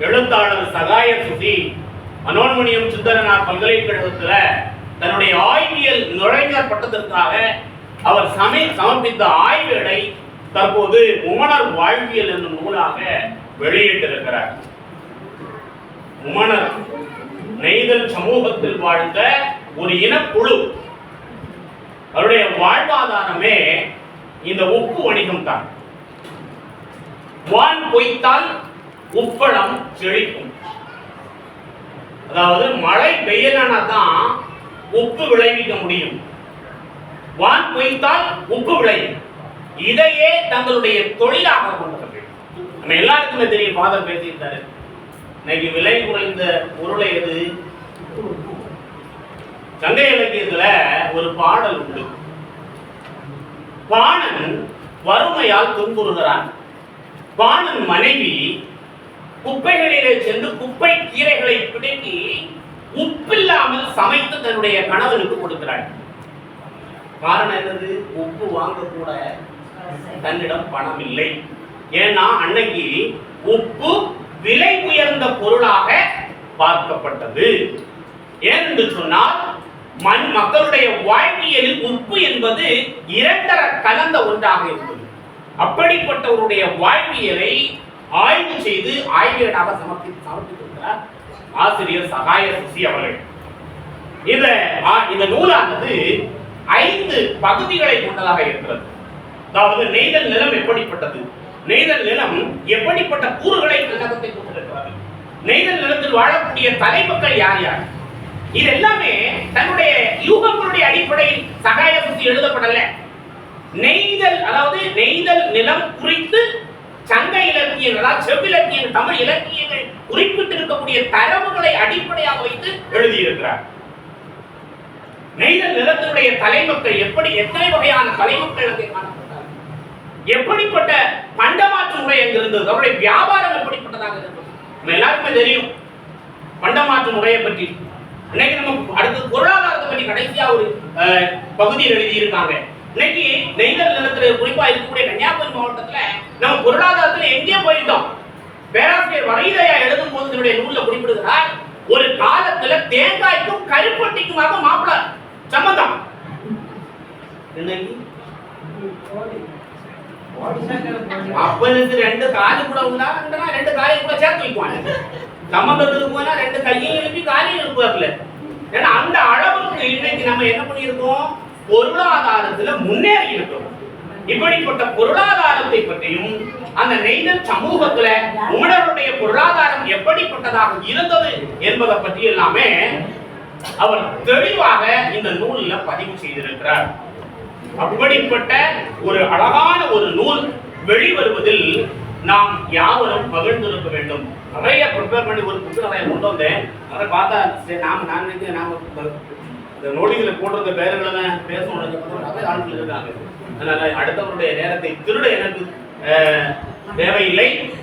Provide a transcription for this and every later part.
எழுத்தாளர் சகாய சுசி மனோன்மணியம் சுந்தரனார் பல்கலைக்கழகத்தில் தன்னுடைய ஆய்வியல் நுழைஞர் பட்டத்திற்காக அவர் சமை சமர்ப்பித்த ஆய்வுகளை தற்போது உமணர் வாழ்வியல் என்னும் நூலாக வெளியிட்டிருக்கிறார். உமணர் நெய்தல் சமூகத்தில் வாழ்ந்த ஒரு இனக்குழு. அவருடைய வாழ்வாதாரமே இந்த உப்பு வணிகம் தான் வான் பொய்த்தால் உப்பளம் செழிக்கும். அதாவது மழை பெய்யலனா தான் உப்பு விளைவிக்க முடியும். வான் பொய்த்தால் உப்பு விளையும். இதையே தங்களுடைய தொழிலாக கொண்டவர்கள் நம்ம எல்லாருக்குமே தெரியும் ஃபாதர் பேசியிருந்தாரு இன்னைக்கு விலை குறைந்த பொருளை எது? சங்க இலக்கியத்துல ஒரு பாடல் உண்டு. பாணன் வறுமையால் துன்புறுகிறான். பாணன் மனைவி குப்பைகளிலே சென்று குப்பை கீரைகளை பிடுங்கி உப்பில்லாமல் சமைத்து தன்னுடைய கணவனுக்கு கொடுக்கிறாள். காரணம் என்னது? உப்பு வாங்க கூட தன்னிடம் பணம் இல்லை. ஏன்னா அன்னைக்கு உப்பு விலை உயர்ந்த பொருளாக பார்க்கப்பட்டது. ஏனென்று சொன்னால் மண் மக்களுடைய வாழ்வியலில் உப்பு என்பது இரண்டர கலந்த ஒன்றாக இருந்தது. அப்படிப்பட்டவருடைய வாழ்வியலை ஆய்வு செய்து ஆய்வியலாக சமர்ப்பி சமர்ப்பித்திருக்கிறார் ஆசிரியர் சகாய சுசி அவர்கள். இந்த இந்த நூலானது ஐந்து பகுதிகளை கொண்டதாக இருக்கிறது. அதாவது நெய்தல் நிலம் எப்படிப்பட்டது? நெய்தல் நிலம் எப்படிப்பட்ட கூறுகளை உள்ளகத்தை கொண்டிருக்கிறது? நெய்தல் நிலத்தில் வாழக்கூடிய தலைமக்கள் யார் யார்? இது எல்லாமே தன்னுடைய யூகங்களுடைய அடிப்படையில் சகாய சுத்தி எழுதப்படல. நெய்தல் அதாவது நெய்தல் நிலம் குறித்து சங்க இலக்கியங்கள் செவ்விலக்கியங்கள் தமிழ் இலக்கியங்கள் குறிப்பிட்டு இருக்கக்கூடிய தரவுகளை அடிப்படையாக வைத்து எழுதியிருக்கிறார். நெய்தல் நிலத்தினுடைய தலைமக்கள் எப்படி எத்தனை வகையான தலைமக்கள் அங்கே காணப்பட்டார்கள்? எப்படிப்பட்ட பண்டமாற்று முறை அங்கு இருந்தது? அவருடைய வியாபாரம் எப்படிப்பட்டதாக இருந்தது? எல்லாருக்குமே தெரியும் பண்டமாற்று முறையை பற்றி. இன்னைக்கு நம்ம அடுத்து பொருளாதாரத்தை பற்றி கடைசியா ஒரு பகுதியில் எழுதியிருக்காங்க. இன்னைக்கு நெய்தல் நிலத்துல குறிப்பா இருக்கக்கூடிய கன்னியா மாவட்டத்துல நம்ம பொருளாதாரத்துல எங்கே போயிட்டோம். பேராசிரியர் வரைதையா எழுதும் போது தன்னுடைய நூல்ல குறிப்பிடுகிறார் ஒரு காலத்துல தேங்காய்க்கும் கருப்பட்டிக்குமாக மாப்பிள சம்பந்தம். அப்பனுக்கு ரெண்டு காலு கூட உண்டா? ரெண்டு காலையும் கூட சேர்த்து வைப்பாங்க. சம்பந்தத்துக்கு போனா ரெண்டு கையும் எழுப்பி காலையும் எழுப்புவார்ல ஏன்னா அந்த அளவுக்கு இன்னைக்கு நம்ம என்ன பண்ணியிருக்கோம்? பொருளாதாரத்துல முன்னேறி இருக்கோம் இப்படிப்பட்ட பொருளாதாரத்தை பற்றியும் அந்த நெய்தல் சமூகத்துல உமணருடைய பொருளாதாரம் எப்படிப்பட்டதாக இருந்தது என்பதை பற்றி எல்லாமே அவர் தெளிவாக இந்த நூலில் பதிவு செய்திருக்கிறார். அப்படிப்பட்ட ஒரு அழகான ஒரு நூல் வெளிவருவதில் நாம் யாவரும் மகிழ்ந்திருக்க வேண்டும். நிறைய ப்ரிப்பேர் பண்ணி ஒரு புக்கு கொண்டு வந்தேன். அதை பார்த்தா சரி நாம நான் நாம இந்த- இந்த நோடிகளை போட்டிருந்த பேசணும் நிறைய ஆட்கள் இருக்காங்க. அதனால அடுத்தவருடைய நேரத்தை திருட எனக்கு தேவையில்லை.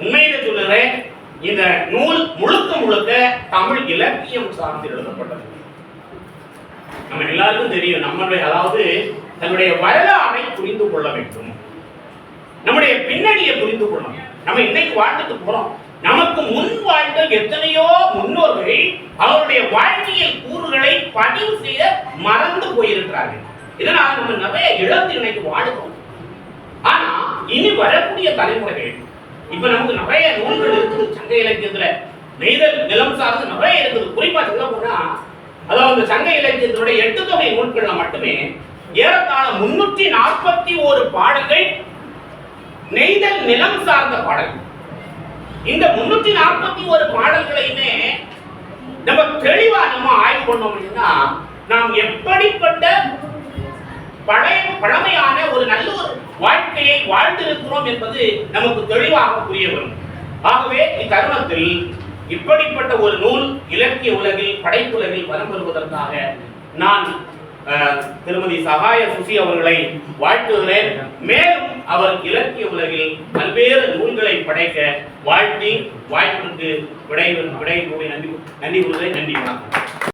உண்மையில சொல்லுகிறேன் இந்த நூல் முழுக்க முழுக்க தமிழ் இலக்கியம் சார்ந்து எழுதப்பட்டது. நம்ம எல்லாருக்கும் தெரியும் நம்மளுடைய அதாவது தன்னுடைய வரலாறை புரிந்து கொள்ள வேண்டும். நம்முடைய பின்னணியை புரிந்து கொள்ளணும். நம்ம இன்னைக்கு வாழ்ந்துட்டு போறோம். நமக்கு முன் வாழ்ந்த எத்தனை முன்னோர்கள் அவருடைய வாழ்வியல் கூறுகளை பதிவு செய்ய மறந்து போயிருக்கிறார்கள். இதனால் நம்ம நிறைய இழந்து இன்னைக்கு வாழ்கிறோம். ஆனா இனி வரக்கூடிய தலைமுறைகள் இப்ப நமக்கு நிறைய நூல்கள் இருக்குது சங்க இலக்கியத்துல. நெய்தல் நிலம் சார்ந்து நிறைய இருக்குது. குறிப்பா சொல்ல போனா அதாவது சங்க இலக்கியத்தினுடைய எட்டு தொகை நூல்கள்ல மட்டுமே ஏறத்தாழ முன்னூற்றி நாற்பத்தி ஒரு பாடல்கள் நெய்தல் நிலம் சார்ந்த பாடல்கள் இந்த முன்னூற்றி நாற்பத்தி ஒரு பாடல்களையுமே நம்ம தெளிவா நம்ம ஆய்வு பண்ணோம் அப்படின்னா நாம் எப்படிப்பட்ட பழைய பழமையான ஒரு நல்ல ஒரு வாழ்க்கையை வாழ்ந்திருக்கிறோம் என்பது நமக்கு தெளிவாக புரிய வரும். ஆகவே இத்தருணத்தில் இப்படிப்பட்ட ஒரு நூல் இலக்கிய உலகில் படைப்புலகில் வலம் வருவதற்காக நான் திருமதி சகாய சுசி அவர்களை வாழ்த்துகிறேன். மேலும் அவர் இலக்கிய உலகில் பல்வேறு நூல்களை படைக்க வாழ்த்தி வாய்ப்பிற்கு விடை விடை கூறி நன்றி நன்றி கூறுகிறேன். நன்றி வணக்கம்.